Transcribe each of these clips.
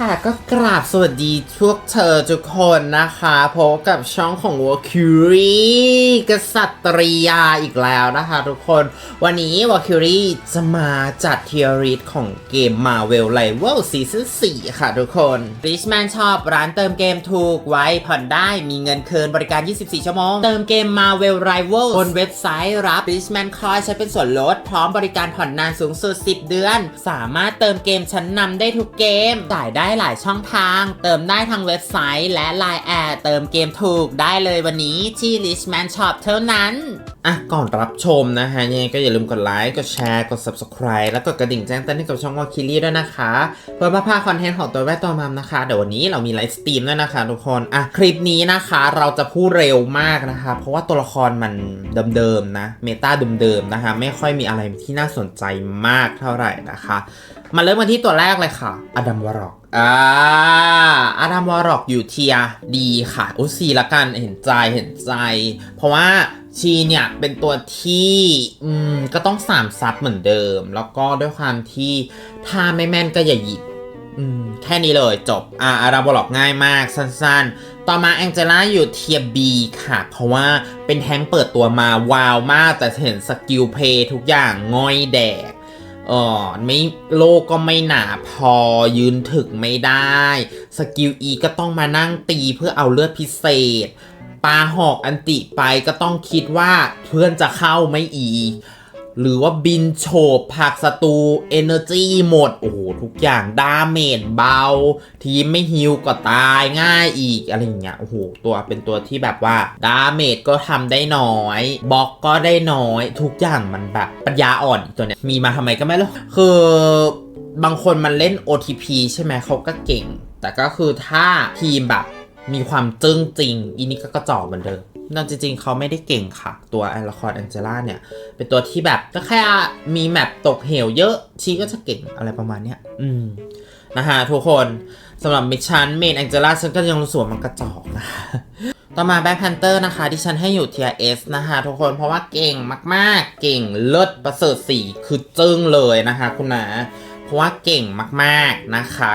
ค่ะ ก็กราบสวัสดีพวกเธอทุกคนนะคะพบกับช่องของ w a l k u r i กษัตริยาอีกแล้วนะคะทุกคน วันนี้ w a l k u r i จะมาจัดเทียริสของเกม Marvel Rival Season 4ค่ะทุกคน Richman Shop ร้านเติมเกมถูกไว้ผ่อนได้มีเงินคืนบริการ 24 ชั่วโมง เติมเกม Marvel Rival บนเว็บไซต์รับ Richman Coin ใช้เป็นส่วนลดพร้อมบริการผ่อนนานสูงสุด 10 เดือน สามารถเติมเกมชั้นนำได้ทุกเกมจ่ายได้ได้หลายช่องทาง เติมได้ทางเว็บไซต์และ Line แอดเติมเกมถูกได้เลยวันนี้ที่ Richman Shop เท่านั้น อะ ก่อนรับชมนะฮะยังไงก็อย่าลืมกดไลค์ กดแชร์ กด Subscribe แล้วกดกระดิ่งแจ้งเตือนให้กับช่องวอลคิลี่ด้วยนะคะ เพื่อมาพาคอนเทนต์ของตัวแม่ตัวมัมนะคะ เดี๋ยววันนี้เรามีไลฟ์สตรีมด้วยนะคะทุกคน อะ คลิปนี้นะคะเราจะพูดเร็วมากนะคะ เพราะว่าตัวละครมันเดิมๆนะ เมตาเดิมๆนะคะ ไม่ค่อยมีอะไรที่น่าสนใจมากเท่าไหร่นะคะ มาเริ่มกันที่ตัวแรกเลยค่ะ อดัมวอร์ก อ่าอดัมวอร์กอยู่เทียดีค่ะโอ้ซีละกันเห็นใจเห็นใจ เพราะว่าชีเนี่ยเป็นตัวที่อืมก็ต้องสามซับเหมือนเดิม แล้วก็ด้วยความที่ถ้าไม่แม่นก็อย่าหยิบอืมแค่นี้เลยจบอ่าอาราบล็อกง่ายมากสั้นๆ ต่อมาแองเจล่าอยู่เทียบีค่ะ เพราะว่าเป็นแท้งเปิดตัวมาวาวมากแต่เห็นสกิลเพย์ทุกอย่างง่อยแดก เออไม่โลกก็ไม่หนาพอยืนถึกไม่ได้ สกิลอีก็ต้องมานั่งตีเพื่อเอาเลือดพิเศษปาหอกอันติไปก็ต้องคิดว่าเพื่อนจะเข้าไม่อี หรือว่าบินโฉบผักศัตรูเอเนอร์จีหมด โอ้โห ทุกอย่างดาเมจเบา ทีมไม่ฮิวก็ตายง่ายอีก อะไรอย่างเงี้ยโอ้โห ตัวเป็นตัวที่แบบว่าดาเมจก็ทำได้น้อยบล็อกก็ได้น้อย ทุกอย่างมันแบบปัญญาอ่อนตัวเนี้ยมีมาทำไมก็ไม่รู้คือบางคนมันเล่น OTP ใช่ไหมเขาก็เก่ง แต่ก็คือถ้าทีมแบบ มีความจึ้งจริงอีนี่ก็กระจอกเหมือนเดิมนั่นจริงๆ เขาไม่ได้เก่งค่ะ ตัวไอละครแองเจล่าเนี่ย เป็นตัวที่แบบก็แค่มีแมปตกเหวเยอะชีก็จะเก่งอะไรประมาณเนี้ยอืมนะฮะทุกคนสำหรับมิชชันเมนแองเจล่าฉันก็ยังรู้สึกว่ามันกระจอกนะคะต่อมาแบ็คแพนเตอร์นะคะที่ฉันให้อยู่เทียเอสนะคะทุกคนเพราะว่าเก่งมากๆ เก่งเลิศประเสริฐสีคือจึ้งเลยนะคะคุณนะเพราะว่าเก่งมากๆนะคะ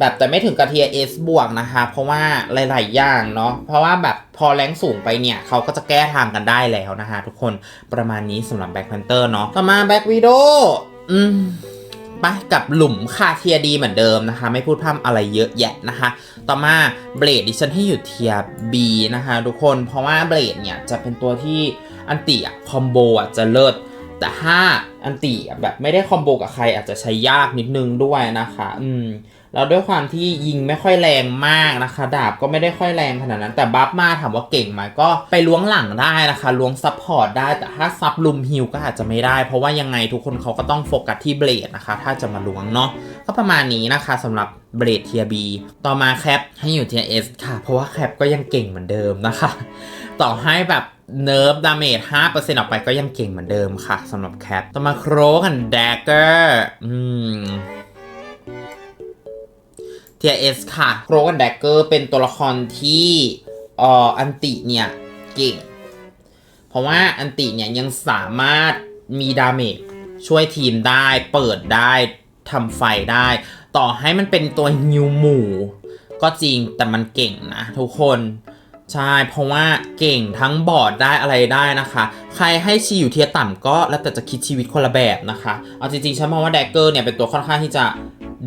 แบบแต่ไม่ถึงกับเทียเอสบวกนะคะ เพราะว่าหลาย ๆ อย่างเนาะเพราะว่าแบบพอแรงสูงไปเนี่ยเขาก็จะแก้ทางกันได้แล้วนะคะ ทุกคนประมาณนี้สำหรับแบ็คแพนเตอร์เนาะต่อมาแบ็ควีโดอืมไปกับหลุมค่าเทียดีเหมือนเดิมนะคะ ไม่พูดพร่ำอะไรเยอะแยะนะคะ ต่อมาเบลดดิฉันให้อยู่เทียบีนะคะทุกคนเพราะว่าเบลดเนี่ยจะเป็นตัวที่อันติอะคอมโบอะจะเลิศแต่ถ้าอันติแบบไม่ได้คอมโบกับใครอาจจะใช้ยากนิดนึงด้วยนะคะ อืม แล้วด้วยความที่ยิงไม่ค่อยแรงมากนะคะ ดาบก็ไม่ได้ค่อยแรงขนาดนั้น แต่บัฟมาถามว่าเก่งไหมก็ไปล้วงหลังได้นะคะล้วงซับพอร์ตได้แต่ถ้าซับลุมฮิลก็อาจจะไม่ได้ เพราะว่ายังไงทุกคนเขาก็ต้องโฟกัสที่เบลดนะคะ ถ้าจะมาล้วงเนาะก็ประมาณนี้นะคะสำหรับเบลดเทียบีต่อมาแคปให้อยู่เทียเอสค่ะ เพราะว่าแคปก็ยังเก่งเหมือนเดิมนะคะ ต่อให้แบบเนิร์ฟดาเมจ5%ออกไปก็ยังเก่งเหมือนเดิมค่ะสำหรับแคปต่อมาโครกันแดกเกอร์อืม เทียเอสค่ะโครกันแดกเกอร์เป็นตัวละครที่เอ่ออันติเนี่ยเก่ง เพราะว่าอันติเนี่ยยังสามารถมีดาเมจช่วยทีมได้ เปิดได้ทำไฟได้ ต่อให้มันเป็นตัวฮิวหมู่ ก็จริงแต่มันเก่งนะทุกคนใช่ เพราะว่าเก่งทั้งบอร์ดได้อะไรได้นะคะ ใครให้ชีอยู่เทียต่ำก็แล้วแต่จะคิดชีวิตคนละแบบนะคะ เอาจริงๆ ฉันมองว่าแดกเกอร์เนี่ยเป็นตัวค่อนข้างที่จะ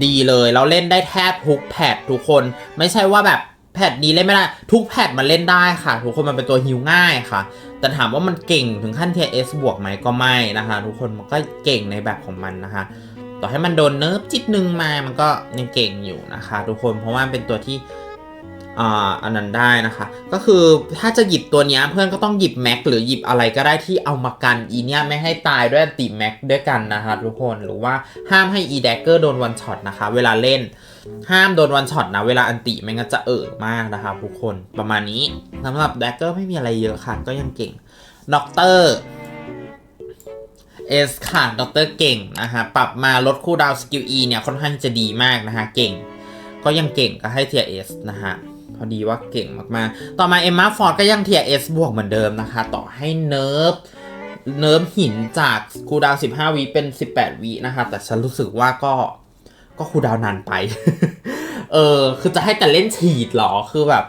ดีเลยเราเล่นได้แทบทุกแพททุกคน ไม่ใช่ว่าแบบแพทนี้เล่นไม่ได้ทุกแพทมันเล่นได้ค่ะ ทุกคนมันเป็นตัวฮิวง่ายค่ะ แต่ถามว่ามันเก่งถึงขั้นเทียเอสบวกไหมก็ไม่นะคะ ทุกคนมันก็เก่งในแบบของมันนะคะ ต่อให้มันโดนเนิร์ฟจิตนึงมามันก็ยังเก่งอยู่นะคะ ทุกคนเพราะว่าเป็นตัวที่ อันนั้นได้นะคะ ก็คือถ้าจะหยิบตัวนี้เพื่อนก็ต้องหยิบแม็กหรือหยิบอะไรก็ได้ที่เอามากันอีเนี้ยไม่ให้ตายด้วยอันติแม็กด้วยกันนะคะทุกคนหรือว่าห้ามให้อีแดกเกอร์โดนวันช็อตนะคะ เวลาเล่นห้ามโดนวันช็อตนะ เวลาอันติไม่งั้นจะเอ่อมากนะคะทุกคนประมาณนี้สำหรับแดกเกอร์ไม่มีอะไรเยอะค่ะก็ยังเก่งด็อกเตอร์เอสค่ะด็อกเตอร์เก่งนะคะปรับมาลดคูลดาวสกิล E เนี่ยค่อนข้างจะดีมากนะคะเก่ง ก็ยังเก่งก็ให้เทียเอสนะฮะ พอดีว่าเก่งมากๆ ต่อมาเอมมาฟอร์ดก็ยังเทียเอสบวกเหมือนเดิมนะคะ ต่อให้เนิร์ฟเนิร์ฟหินจากคูดาว 15 วิเป็น 18 วินะคะ แต่ฉันรู้สึกว่าก็ก็คูดาวนานไป เออ คือจะให้แต่เล่นฉีดเหรอ คือแบบ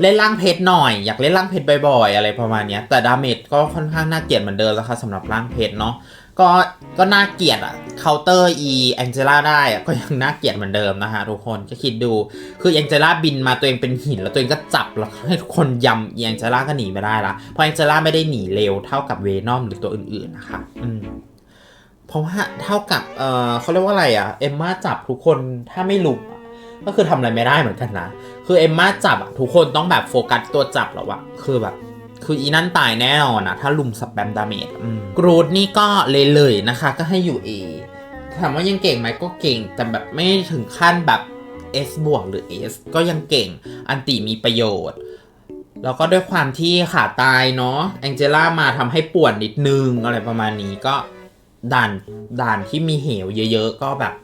เล่นร่างเพชรหน่อย อยากเล่นร่างเพชรบ่อยๆ อะไรประมาณนี้แต่ดาเมจก็ค่อนข้างน่าเกลียดเหมือนเดิมแล้วค่ะสำหรับร่างเพชรเนาะ ก็ก็น่าเกลียดอะเคาน์เตอร์อีแองเจล่าได้อะก็ยังน่าเกลียดเหมือนเดิมนะคะทุกคนก็คิดดูคือแองเจล่าบินมาตัวเองเป็นหินแล้วตัวเองก็จับแล้วให้ทุกคนยำอีแองเจล่าก็หนีไม่ได้ละเพราะแองเจล่าไม่ได้หนีเร็วเท่ากับเวนอมหรือตัวอื่นๆนะคะอืมเพราะว่าเท่ากับเออเขาเรียกว่าอะไรอะเอมมาจับทุกคนถ้าไม่ลุมอะก็คือทำอะไรไม่ได้เหมือนกันนะคือเอมมาจับอะทุกคนต้องแบบโฟกัสตัวจับแล้วอะคือแบบ คืออีนั่นตายแน่นอนอะถ้าลุมสแปมดาเมจกรูดนี่ก็เลยเลยๆนะคะ ก็ให้อยู่ A ถามว่ายังเก่งไหมก็เก่ง แต่แบบไม่ถึงขั้นแบบ S บวกหรือ S ก็ยังเก่ง อันติมีประโยชน์ แล้วก็ด้วยความที่ขาตายเนาะแองเจล่ามาทำให้ปวดนิดนึงอะไรประมาณนี้ก็ด่านด่านที่มีเหวเยอะๆ ก็แบบ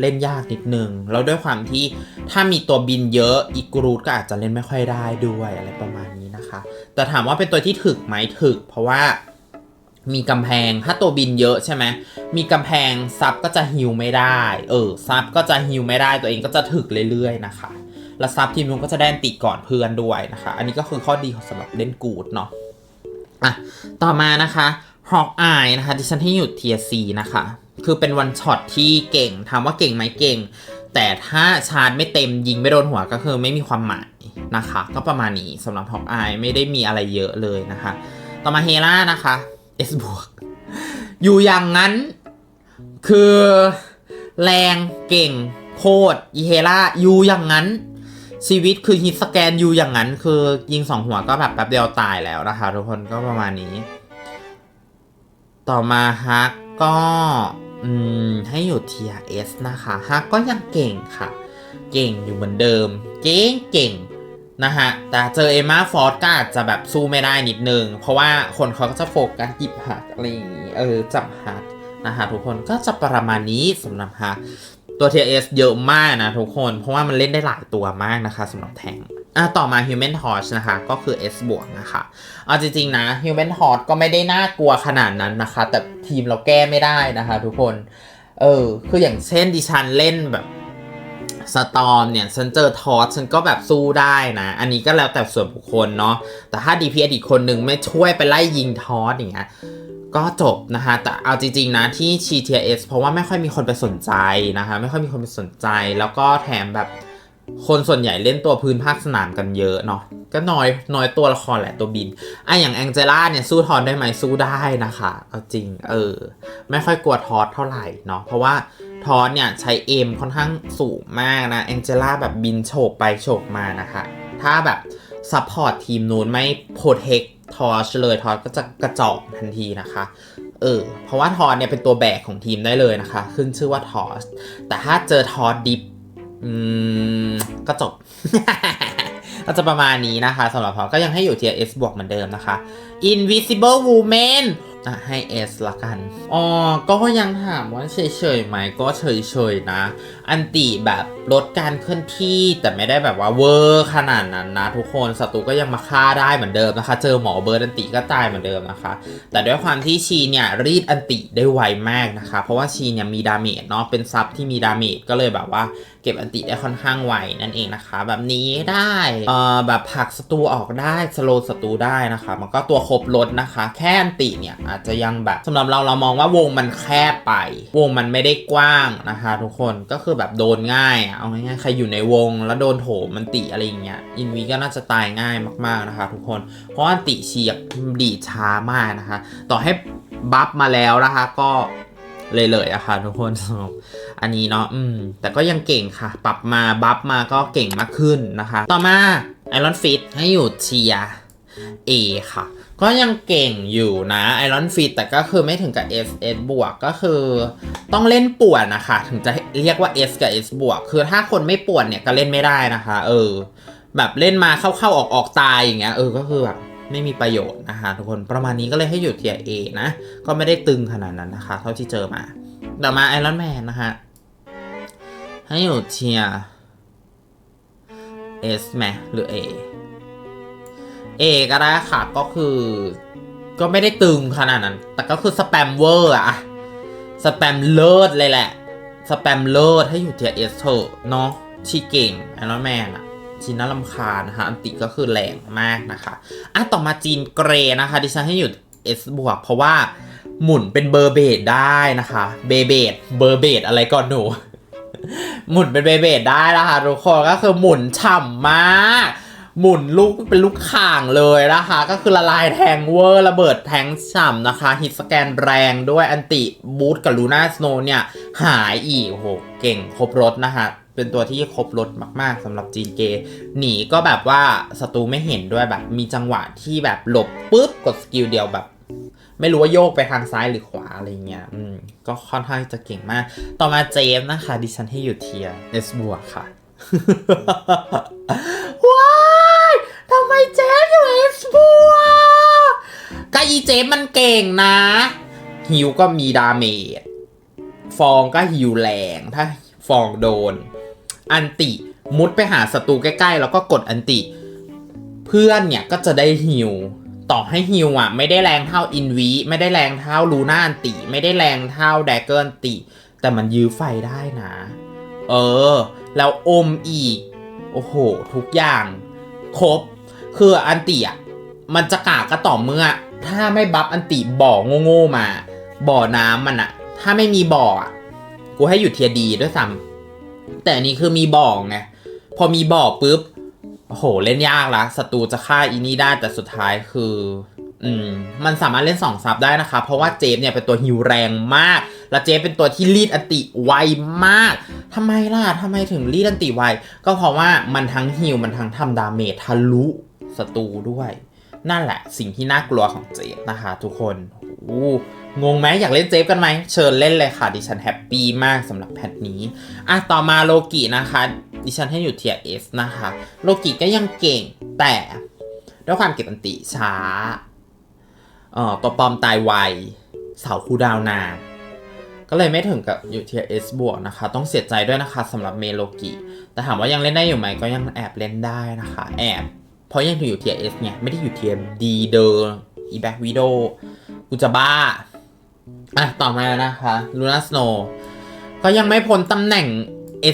เล่นยากนิดนึง แล้วด้วยความที่ถ้ามีตัวบินเยอะอีกรูดก็อาจจะเล่นไม่ค่อยได้ด้วยอะไรประมาณนี้นะคะ แต่ถามว่าเป็นตัวที่ถึกไหมถึก เพราะว่ามีกำแพง ถ้าตัวบินเยอะใช่ไหม มีกำแพงซับก็จะฮิวไม่ได้ เออซับก็จะฮิวไม่ได้ตัวเองก็จะถึกเรื่อยๆนะคะ แล้วซับทีมนู้นก็จะได้อันติก่อนเพื่อนด้วยนะคะ อันนี้ก็คือข้อดีของสำหรับเล่นกูดเนาะ อะ ต่อมานะคะฮอกอายนะคะที่ฉันให้หยุดเทียซีนะคะ คือเป็นวันช็อตที่เก่งถามว่าเก่งไหมเก่ง แต่ถ้าชาร์จไม่เต็มยิงไม่โดนหัวก็คือไม่มีความหมายนะคะ ก็ประมาณนี้สำหรับฮอกอายไม่ได้มีอะไรเยอะเลยนะคะ ต่อมาเฮล่านะคะ S บวกอยู่อย่างนั้น คือแรงเก่งโคตรอีเฮล่าอยู่อย่างนั้นชีวิตคือฮิตสแกนอยู่อย่างนั้น คือยิงสองหัวก็แบบแป๊บเดียวตายแล้วนะคะ ทุกคนก็ประมาณนี้ ต่อมาฮักก็ อืมให้อยู่ TRS นะคะฮักก็ยังเก่งค่ะ เก่งอยู่เหมือนเดิม เก่งเก่งนะฮะ แต่เจอเอมาฟอร์ดก็อาจจะแบบสู้ไม่ได้นิดนึง เพราะว่าคนเขาก็จะโฟกัสหยิบหักอะไรอย่างนี้ เออ จับหักนะคะทุกคนก็จะประมาณนี้สำหรับฮักตัว TS เยอะมากนะทุกคน เพราะว่ามันเล่นได้หลายตัวมากนะคะสำหรับแทง อะต่อมา Human Torch นะคะ ก็คือ S บวกนะคะเอาจริงๆนะ Human Torch ก็ไม่ได้น่ากลัวขนาดนั้นนะคะ แต่ทีมเราแก้ไม่ได้นะคะ ทุกคน เออ คืออย่างเช่นดิฉันเล่นแบบสตอมเนี่ยฉันเจอทอสฉันก็แบบสู้ได้นะ อันนี้ก็แล้วแต่ส่วนบุคคลเนาะแต่ถ้า DPS อีกคนหนึ่งไม่ช่วยไปไล่ยิงทอสอย่างเงี้ยก็จบนะคะ แต่เอาจริงๆนะที่ GTS เพราะว่าไม่ค่อยมีคนไปสนใจนะคะ ไม่ค่อยมีคนไปสนใจ แล้วก็แถมแบบ คนส่วนใหญ่เล่นตัวพื้นภาคสนามกันเยอะเนาะก็น้อยน้อยตัวละครแหละตัวบินไออย่างแองเจล่าเนี่ยสู้ทอนได้ไหมสู้ได้นะคะเอาจริงเออไม่ค่อยกลัวทอสเท่าไหร่เนาะเพราะว่าทอสเนี่ยใช้เอมค่อนข้างสูงมากนะแองเจล่าแบบบินโฉบไปโฉบมานะคะถ้าแบบซัพพอร์ตทีมนู้นไม่โปรเทคทอสเลยทอสก็จะกระจอกทันทีนะคะเออเพราะว่าทอสเนี่ยเป็นตัวแบกของทีมได้เลยนะคะ ขึ้นชื่อว่าทอสแต่ถ้าเจอทอสดิฟ อืม ก็จบ ก็จะประมาณนี้นะคะสำหรับพอก็ยังให้อยู่ tier S บวกเหมือนเดิมนะคะ Invisible Woman อะให้ S ละกัน อ๋อ ก็ยังถามว่าเฉยๆไหมก็เฉยๆนะ อันติแบบลดการเคลื่อนที่แต่ไม่ได้แบบว่าเวอร์ขนาดนั้นนะทุกคนศัตรูก็ยังมาฆ่าได้เหมือนเดิมนะคะ เจอหมอเบิร์ดอันติก็ตายเหมือนเดิมนะคะ แต่ด้วยความที่ชีเนี่ยรีดอันติได้ไวมากนะคะ เพราะว่าชีเนี่ยมีดาเมจเนาะเป็นซับที่มีดาเมจก็เลยแบบว่าเก็บอันติได้ค่อนข้างไวนั่นเองนะคะ แบบนี้ได้เอ่อแบบผลักศัตรูออกได้สโลศัตรูได้นะคะ มันก็ตัวครบลดนะคะ แค่อันติเนี่ยอาจจะยังแบบสำหรับเราเรามองว่าวงมันแคบไป วงมันไม่ได้กว้างนะคะ ทุกคนก็คือแบบโดนง่ายอะเอาง่ายๆใครอยู่ในวงแล้วโดนโถมันติอะไรอย่างเงี้ยอินวีก็น่าจะตายง่ายมากๆนะคะ ทุกคนเพราะอันติเฉียบดีช้ามากนะคะ ต่อให้บัฟมาแล้วนะคะ ก็เลยเลยอะค่ะทุกคนสำหรับอันนี้เนาะอืม แต่ก็ยังเก่งค่ะ ปรับมาบัฟมาก็เก่งมากขึ้นนะคะ ต่อมาไอรอนฟิตให้อยู่เทีย A ค่ะ ก็ยังเก่งอยู่นะไอรอนฟิตแต่ก็คือไม่ถึงกับ S S บวกก็คือ ต้องเล่นป่วนนะคะ ถึงจะเรียกว่า S กับ S บวกคือถ้าคนไม่ป่วนเนี่ยก็เล่นไม่ได้นะคะ เออ แบบเล่นมาเข้าๆออกออกๆตายอย่างเงี้ยเออก็คือแบบไม่มีประโยชน์นะคะทุกคนประมาณนี้ก็เลยให้อยู่เทีย A นะ ก็ไม่ได้ตึงขนาดนั้นนะคะ เท่าที่เจอมาต่อมาไอรอนแมนนะคะให้อยู่เทีย S แมหรือ A A ก็ได้ค่ะก็คือ ก็ไม่ได้ตึงขนาดนั้น แต่ก็คือสแปมเวอร์อะสแปมเลิศเลยแหละ สแปมเลิศให้อยู่เทีย S เถอะเนาะชีเก่งไอรอนแมนอะชีน่าลำคาญนะคะอันติก็คือแรงมากนะคะอะต่อมาจีนเกรนะคะ ดิฉันให้อยู่ S บวกเพราะว่าหมุนเป็นเบอร์เบดได้นะคะ เบเบดเบอร์เบดอะไรก่อนหนู หมุนเป็นเบเบดได้นะคะทุกคนก็คือหมุนฉ่ำมาก หมุนลูกเป็นลูกข่างเลยนะคะ ก็คือละลายแทงเวอร์ระเบิดแทงฉ่ำนะคะ ฮิตสแกนแรงด้วยอันติบูทกับลูน่าสโนเนี่ย หายอีกโหเก่งครบรถนะคะเป็นตัวที่ครบรถมาก ๆสำหรับจีนเกย์หนีก็แบบว่าศัตรูไม่เห็นด้วยแบบมีจังหวะที่แบบหลบปุ๊บกดสกิลเดียวแบบไม่รู้ว่าโยกไปทางซ้ายหรือขวาอะไรเงี้ย อืม ก็ค่อนข้างจะเก่งมาก ต่อมาเจมส์นะคะ ดิฉันให้อยู่เทียเอสบวกค่ะ ว้า ไมเจมส์อยู่เอสบวกก็อีเจมส์มันเก่งนะฮิวก็มีดาเมจฟองก็ฮิวแรงถ้าฟองโดน อันติมุดไปหาศัตรูใกล้ๆ แล้วก็กดอันติ เพื่อนเนี่ยก็จะได้ฮิวต่อให้ฮิวอะ ไม่ได้แรงเท่าอินวีไม่ได้แรงเท่าลูน่าอันติ ไม่ได้แรงเท่าแดกเกอร์อันติ แต่มันยื้อไฟได้นะ เออ แล้วอมอีก โอ้โห ทุกอย่าง ครบ คืออันติอะมันจะกากก็ต่อเมื่อ ถ้าไม่บัฟอันติบ่อโง่ๆมา บ่อน้ำมันอะ ถ้าไม่มีบ่ออะกูให้อยู่เทียดีด้วยซ้ำแต่อันนี้คือมีบ่อไงพอมีบ่อปุ๊บโอ้โหเล่นยากละศัตรูจะฆ่าอีนี่ได้แต่สุดท้ายคืออืมมันสามารถเล่นสองซับได้นะคะ เพราะว่าเจฟเนี่ยเป็นตัวฮิวแรงมาก และเจฟเป็นตัวที่รีดอันติไวมากทำไมล่ะทำไมถึงรีดอันติไว ก็เพราะว่ามันทั้งฮิวมันทั้งทำดาเมจทะลุ ศัตรูด้วย นั่นแหละสิ่งที่น่ากลัวของเจฟนะคะ ทุกคนโอ้งงไหมอยากเล่นเจฟกันไหมเชิญเล่นเลยค่ะดิฉันแฮปปี้มากสำหรับแพทนี้อะต่อมาโลกินะคะดิฉันให้อยู่เทียเอสนะคะ โลกิก็ยังเก่งแต่ด้วยความเก็บอันติช้าเอ่อตัวปลอมตายไวเสาคูดาวน์นานก็เลยไม่ถึงกับอยู่เทียเอสบวกนะคะ ต้องเสียใจด้วยนะคะสำหรับเมโลกิ แต่ถามว่ายังเล่นได้อยู่ไหมก็ยังแอบเล่นได้นะคะ แอบ เพราะยังอยู่เทียเอสไงไม่ได้อยู่เทียดีเดอร์อีแบ็กวิดโอกูจะบ้า อะ ต่อมาแล้วนะคะลูน่าสโนก็ยังไม่พ้นตำแหน่ง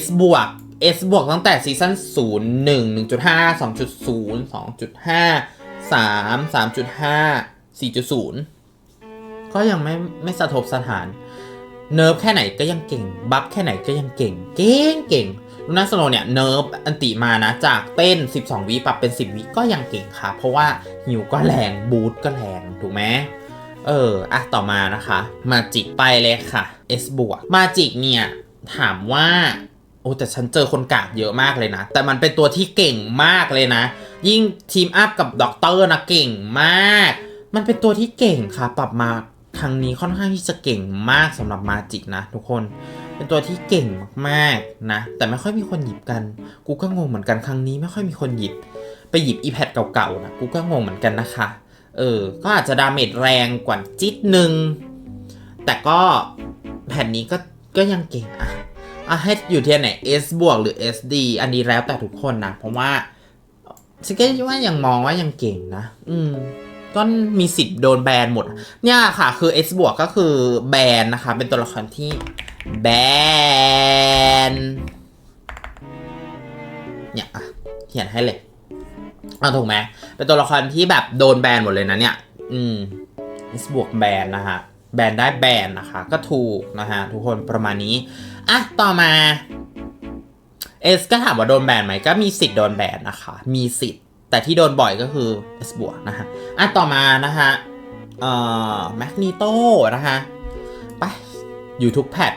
S บวก S บวกตั้งแต่ซีซั่น0 1 1.5 2.0 2.5 3 3.5 4.0 ก็ยังไม่ไม่สะทบสถาน เนิร์ฟแค่ไหนก็ยังเก่ง บัฟแค่ไหนก็ยังเก่ง เก่งเก่ง ลูน่าสโนเนี่ยเนิร์ฟอันติมานะ จากเต้น 12 วิปรับเป็น 10 วิก็ยังเก่งค่ะ เพราะว่าฮิวก็แรงบูทก็แรงถูกไหมเอออะต่อมานะคะมาจิกไปเลยค่ะ S บวกมาจิกเนี่ยถามว่าโอ้แต่ฉันเจอคนกากเยอะมากเลยนะ แต่มันเป็นตัวที่เก่งมากเลยนะ ยิ่งทีมอัพกับด็อกเตอร์นะเก่งมาก มันเป็นตัวที่เก่งค่ะ ปรับมา ครั้งนี้ค่อนข้างที่จะเก่งมากสำหรับมาจิกนะทุกคน เป็นตัวที่เก่งมากๆนะ แต่ไม่ค่อยมีคนหยิบกัน กูก็งงเหมือนกันครั้งนี้ไม่ค่อยมีคนหยิบ ไปหยิบอีแพดเก่าๆนะกูก็งงเหมือนกันนะคะ เออ ก็อาจจะดาเมจแรงกว่าจิตหนึ่ง แต่ก็แผ่นนี้ก็ก็ยังเก่งอะอะให้อยู่ที่ไหน S บวกหรือ SD อันนี้แล้วแต่ทุกคนนะ เพราะว่าฉันก็ว่ายังมองว่ายังเก่งนะ อืม ก็มีสิทธิ์โดนแบนหมด เนี่ยค่ะ คือ S บวกก็คือแบนนะคะ เป็นตัวละครที่แบน เนี่ยอะเขียนให้เลยเอาถูกไหมเป็นตัวละครที่แบบโดนแบนหมดเลยนะเนี่ย อืม S บวกแบนนะฮะ แบนได้แบนนะคะ ก็ถูกนะฮะทุกคนประมาณนี้ อะ ต่อมา S ก็ถามว่าโดนแบนไหม ก็มีสิทธิ์โดนแบนนะคะ มีสิทธิ์ แต่ที่โดนบ่อยก็คือ S บวกนะฮะอะต่อมานะฮะเอ่อแมกนีโตนะคะไปอยู่ทุกแพท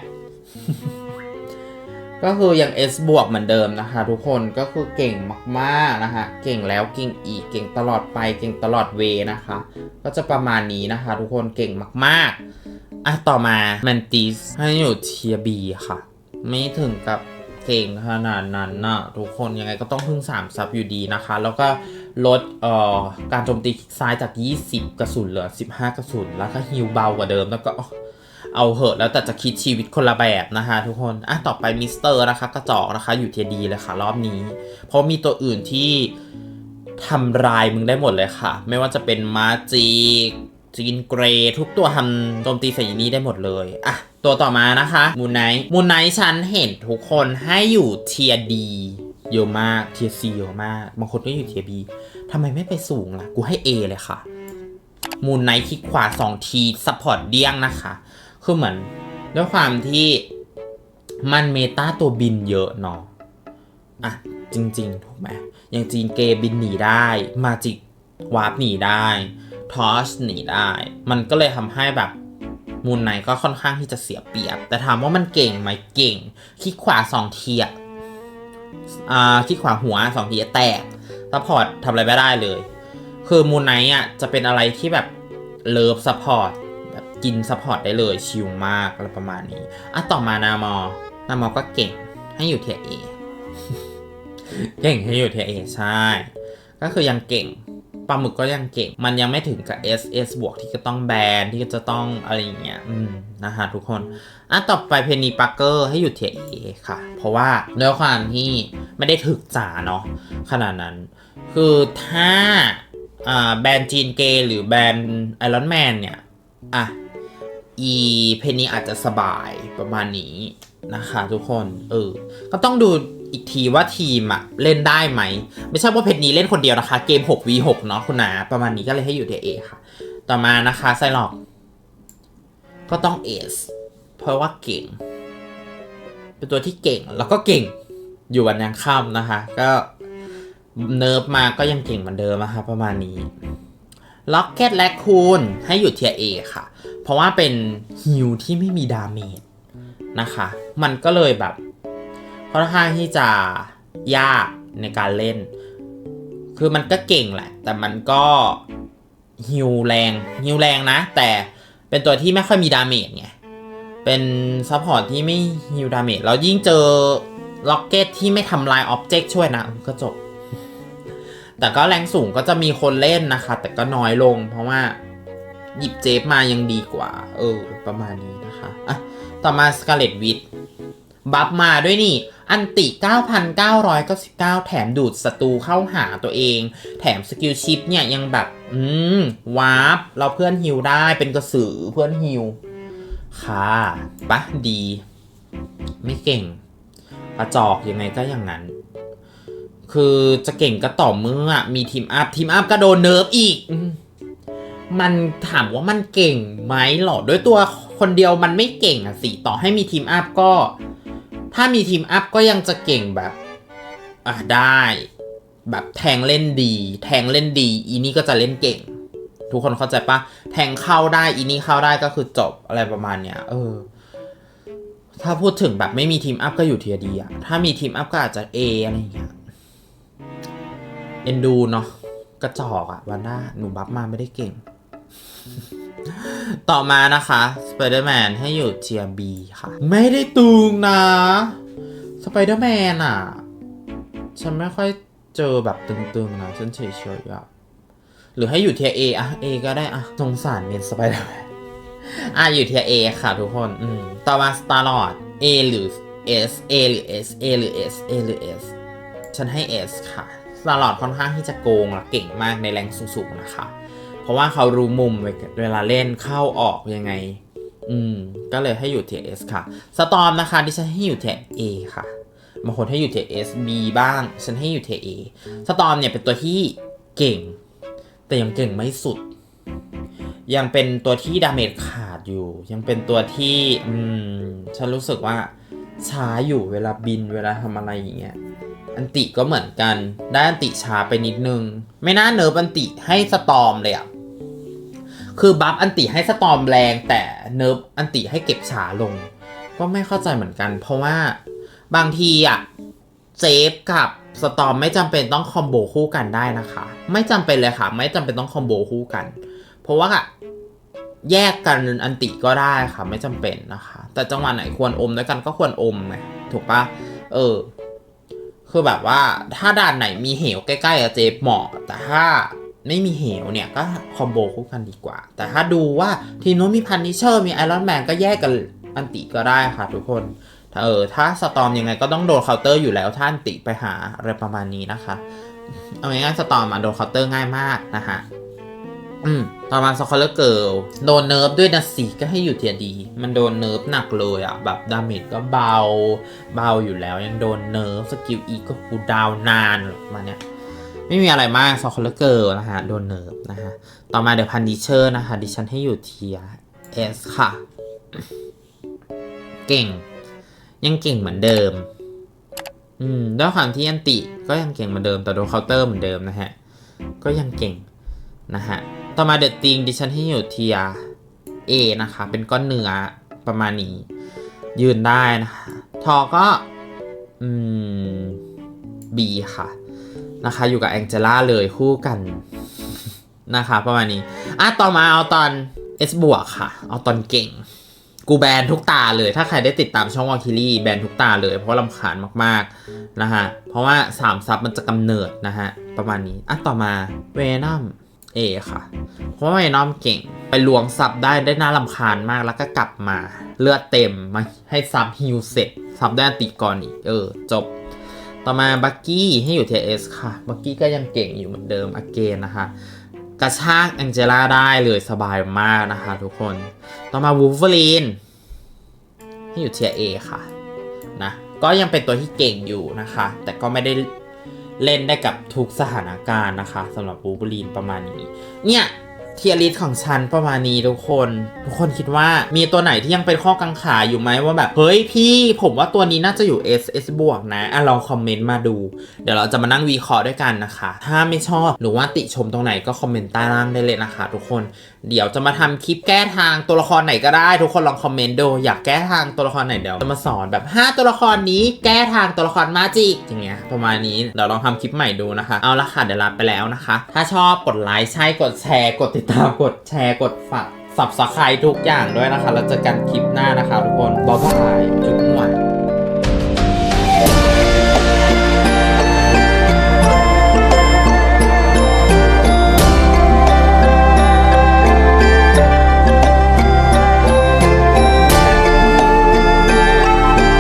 ก็คือยัง S บวกเหมือนเดิมนะคะทุกคนก็คือเก่งมากๆนะคะเก่งแล้วเก่งอีกเก่งตลอดไปเก่งตลอดเวนะคะ ก็จะประมาณนี้นะคะ ทุกคนเก่งมากๆอะต่อมาแมนติสให้อยู่เทียบีค่ะ ไม่ถึงกับ เก่งขนาดนั้นนะทุกคนยังไงก็ต้องพึ่ง3ซับอยู่ดีนะคะ แล้วก็ลดเอ่อการโจมตีซ้ายจาก 20 กระสุนเหลือ 15 กระสุน แล้วก็ฮิวเบากว่าเดิมแล้วก็เอาเหอะแล้วแต่จะคิดชีวิตคนละแบบนะคะทุกคนอะต่อไปมิสเตอร์นะคะกระจอกนะคะอยู่เทียดีเลยค่ะ รอบนี้ เพราะมีตัวอื่นที่ทำลายมึงได้หมดเลยค่ะ ไม่ว่าจะเป็นมาจีจีนเกรทุกตัวทำโจมตีใส่นี่ได้หมดเลยอะ ตัวต่อมานะคะมูนไนท์มูนไนท์ฉันเห็นทุกคนให้อยู่เทียดีเยอะมากเทียซีเยอะมากบางคนก็อยู่เทียบีทำไมไม่ไปสูงล่ะ กูให้ A เลยค่ะมูนไนท์คลิกขวาสองทีซัพพอร์ตเดี้ยงนะคะ คือเหมือนด้วยความที่มันเมตาตัวบินเยอะเนาะอะ จริง ๆ ถูกไหมอย่างจีนเกบินหนีได้มาจิกวาร์ปหนีได้ทอชหนีได้ มันก็เลยทำให้แบบ มูนไนก็ค่อนข้างที่จะเสียเปรียบ แต่ถามว่ามันเก่งไหมเก่งคิกขวาสองทีอะอ่าคลิกขวาหัวสองทีอะแตกซัพพอร์ตทำอะไรไม่ได้เลย คือมูนไนอะจะเป็นอะไรที่แบบเลิฟซัพพอร์ตแบบกินซัพพอร์ตได้เลยชิลมากอะไรประมาณนี้อะต่อมานามอนามอก็เก่งให้อยู่เทียเอเก่งให้อยู่เทียเอใช่ ก็คือยังเก่ง ปลาหมึกก็ยังเก่ง มันยังไม่ถึงกับ S S บวกที่จะต้องแบนที่จะต้องอะไรอย่างเงี้ยอืมนะคะทุกคนอะต่อไปเพนนีปักเกอร์ให้อยู่เทียเอค่ะ เพราะว่าด้วยความที่ไม่ได้ถึกจ๋าเนาะขนาดนั้น คือถ้าอ่าแบรนด์จีนเกย์หรือแบรนด์ไอรอนแมนเนี่ย อะ อีเพนนีอาจจะสบายประมาณนี้นะคะทุกคน เออ ก็ต้องดู อีกทีว่าทีมอะเล่นได้ไหม ไม่ใช่ว่าเพนนีเล่นคนเดียวนะคะ เกม 6v6 เนาะคุณนาประมาณนี้ก็เลยให้อยู่เทเอค่ะ ต่อมานะคะไซลอก ก็ต้องเอสเพราะว่าเก่ง เป็นตัวที่เก่งแล้วก็เก่งอยู่วันยังค่ำนะคะ ก็เนิร์ฟมาก็ยังเก่งเหมือนเดิมนะคะประมาณนี้ล็อกเก็ตและคูณให้อยู่เทียเอค่ะ เพราะว่าเป็นฮิวที่ไม่มีดาเมจนะคะ มันก็เลยแบบ ค่อนข้างที่จะยากในการเล่น คือมันก็เก่งแหละ แต่มันก็ฮิวแรงฮิวแรงนะ แต่เป็นตัวที่ไม่ค่อยมีดาเมจไง เป็นซัพพอร์ตที่ไม่ฮิวดาเมจแล้วยิ่งเจอล็อกเก็ตที่ไม่ทำลายอ็อบเจกต์ช่วยนะ ก็จบ แต่ก็แรงสูงก็จะมีคนเล่นนะคะ แต่ก็น้อยลง เพราะว่าหยิบเจฟมายังดีกว่า เออ ประมาณนี้นะคะ อะ ต่อมาสกาเลตวิท บัฟมาด้วยนี่ อันติ 9,999 แถมดูดศัตรูเข้าหาตัวเอง แถมสกิลชิปเนี่ยยังแบบ อืม วาร์ป เราเพื่อนฮิวได้เป็นกระสือเพื่อนฮิว ค่ะปะดี ไม่เก่งกระจอกยังไงก็อย่างนั้น คือจะเก่งก็ต่อเมื่อมีทีมอัพ ทีมอัพก็โดนเนิร์ฟอีกมมันถามว่ามันเก่งไหมหรอ ด้วยตัวคนเดียวมันไม่เก่งอะสิ ต่อให้มีทีมอัพก็ ถ้ามีทีมอัพก็ยังจะเก่งแบบอะได้ แบบแทงเล่นดี แทงเล่นดี อีนี่ก็จะเล่นเก่ง ทุกคนเข้าใจปะแทงเข้าได้อีนี่เข้าได้ก็คือจบอะไรประมาณเนี้ยเออ ถ้าพูดถึงแบบไม่มีทีมอัพก็อยู่เทียดีอะถ้ามีทีมอัพก็อาจจะ A อะไรอย่างเงี้ยเอ็นดูเนาะกระจอกอะวันด้าหนูบัฟมาไม่ได้เก่ง ต่อมานะคะ Spider-Man ให้อยู่เทียบีค่ะ ไม่ได้ตูงนะ Spider-Man อะฉันไม่ค่อยเจอแบบตึงๆนะฉันเฉยๆอะหรือให้อยู่เทีย A ออะ A ก็ได้อะสงสารเมน Spider-Man อะอยู่เทีย A ค่ะทุกคนอืมต่อมา Star Lord A หรือ S A หรือ S A หรือ S A หรือ S ฉันให้ S ค่ะ ตลอดค่อนข้างที่จะโกงและเก่งมากในแรงสูงๆนะคะ เพราะว่าเขารู้มุมเวลาเล่นเข้าออกยังไง อืม ก็เลยให้อยู่เทีย S ค่ะ สตอมนะคะที่ฉันให้อยู่เทีย A ค่ะบางคนให้อยู่เทีย S B บ้าง ฉันให้อยู่เทีย A สตอมเนี่ยเป็นตัวที่เก่ง แต่ยังเก่งไม่สุด ยังเป็นตัวที่ดาเมจขาดอยู่ ยังเป็นตัวที่อืมฉันรู้สึกว่าช้าอยู่เวลาบินเวลาทำอะไรอย่างเงี้ยอันติก็เหมือนกัน ได้อันติช้าไปนิดนึง ไม่น่าเนิร์ฟอันติให้สตอมเลยอะ คือบัฟอันติให้สตอมแรงแต่เนิร์ฟอันติให้เก็บช้าลง ก็ไม่เข้าใจเหมือนกัน เพราะว่าบางทีอะเซฟกับสตอมไม่จำเป็นต้องคอมโบคู่กันได้นะคะ ไม่จำเป็นเลยค่ะ ไม่จำเป็นต้องคอมโบคู่กัน เพราะว่าแยกกันอันติก็ได้ค่ะ ไม่จำเป็นนะคะ แต่จังหวะไหนควรอมด้วยกันก็ควรอมไงถูกปะเออ คือแบบว่าถ้าด่านไหนมีเหวใกล้ๆกับเจฟเหมาะแต่ถ้า ไม่มีเหวเนี่ยก็คอมโบคู่กันดีกว่า แต่ถ้าดูว่าทีมนู้นมีพันนิเชอร์มีไอรอนแมนก็แยกกันอันติก็ได้ค่ะทุกคนเออถ้าสตอมยังไงก็ต้องโดนเคาน์เตอร์อยู่แล้วถ้านติไปหาอะไรประมาณนี้นะคะ เอาง่ายๆสตอมมาโดนเคาน์เตอร์ง่ายมากนะคะอืมต่อมาสคอลเลอร์เกิลโดนเนิร์ฟด้วยนะสิก็ให้อยู่เทียดี มันโดนเนิร์ฟหนักเลยอะแบบดาเมจก็เบา เบาอยู่แล้ว ยังโดนเนิร์ฟสกิลอีก็คูลดาวนานมาเนี่ย ไม่มีอะไรมากสคอลเลอร์นะฮะโดนเนิร์ฟนะฮะ ต่อมาเดี๋ยวพันดิเชอร์นะคะ ดิฉันให้อยู่เทียเอสค่ะ เก่ง ยังเก่งเหมือนเดิม อืมด้วยความที่ยันติก็ยังเก่งเหมือนเดิมแต่โดนเคาน์เตอร์เหมือนเดิมนะฮะ ก็ยังเก่งนะฮะ ต่อมาเด e ติงดิฉันให้อยู่เทียเอนะคะ เป็นก้อนเนื้อประมาณนี้ ยืนได้นะคะ ทอก็ อืมบีค่ะ นะคะ อยู่กับแองเจล่าเลยคู่กันนะคะ ประมาณนี้อะต่อมาเอาตอน S บวกค่ะ เอาตอนเก่ง กูแบนทุกตาเลย ถ้าใครได้ติดตามช่องวอลคิลี่แบนทุกตาเลย เพราะลำคาญมากๆนะฮะ เพราะว่า3ซับมันจะกำเนิดนะฮะ ประมาณนี้อะต่อมาเวนัมเอค่ะ เพราะว่าเวนอมเก่ง ไปลวงซับได้ได้น่าลำคาญมากแล้วก็กลับมา เลือดเต็มมาให้ซับฮิวเสร็จซับได้ติก่อนอีก เออ จบ ต่อมาบักกี้ให้อยู่เทเอสค่ะ บักกี้ก็ยังเก่งอยู่เหมือนเดิมอเกนนะคะ กระชากแองเจล่าได้เลยสบายมากนะคะทุกคน ต่อมาวูฟเวอรีนให้อยู่เทียเอค่ะนะ ก็ยังเป็นตัวที่เก่งอยู่นะคะ แต่ก็ไม่ได้เล่นได้กับทุกสถานการณ์นะคะสำหรับวูฟเวอรีนประมาณนี้ เนี่ย เทียริสของฉันประมาณนี้ทุกคน ทุกคนคิดว่ามีตัวไหนที่ยังเป็นข้อกังขาอยู่ไหมว่าแบบ เฮ้ยพี่ผมว่าตัวนี้น่าจะอยู่ S S บวกนะอะลองคอมเมนต์มาดู เดี๋ยวเราจะมานั่งวีเคราะห์ด้วยกันนะคะ ถ้าไม่ชอบหรือว่าติชมตรงไหนก็คอมเมนต์ใต้ล่างได้เลยนะคะ ทุกคนเดี๋ยวจะมาทำคลิปแก้ทางตัวละครไหนก็ได้ ทุกคนลองคอมเมนต์ดูอยากแก้ทางตัวละครไหนเดี๋ยวจะมาสอนแบบ 5 ตัวละครนี้แก้ทางตัวละครมาจิกอย่างเงี้ยประมาณนี้เดี๋ยวลองทำคลิปใหม่ดูนะคะ เอาละค่ะเดี๋ยวลาไปแล้วนะคะ ถ้าชอบกดไลค์ใช่กดแชร์กดติดดตามกดแชร์กดฝากสับสไครทุกอย่างด้วยนะคะ แล้วเจอกันคลิปหน้านะคะทุกคนบ๊ายบายจุ๊บ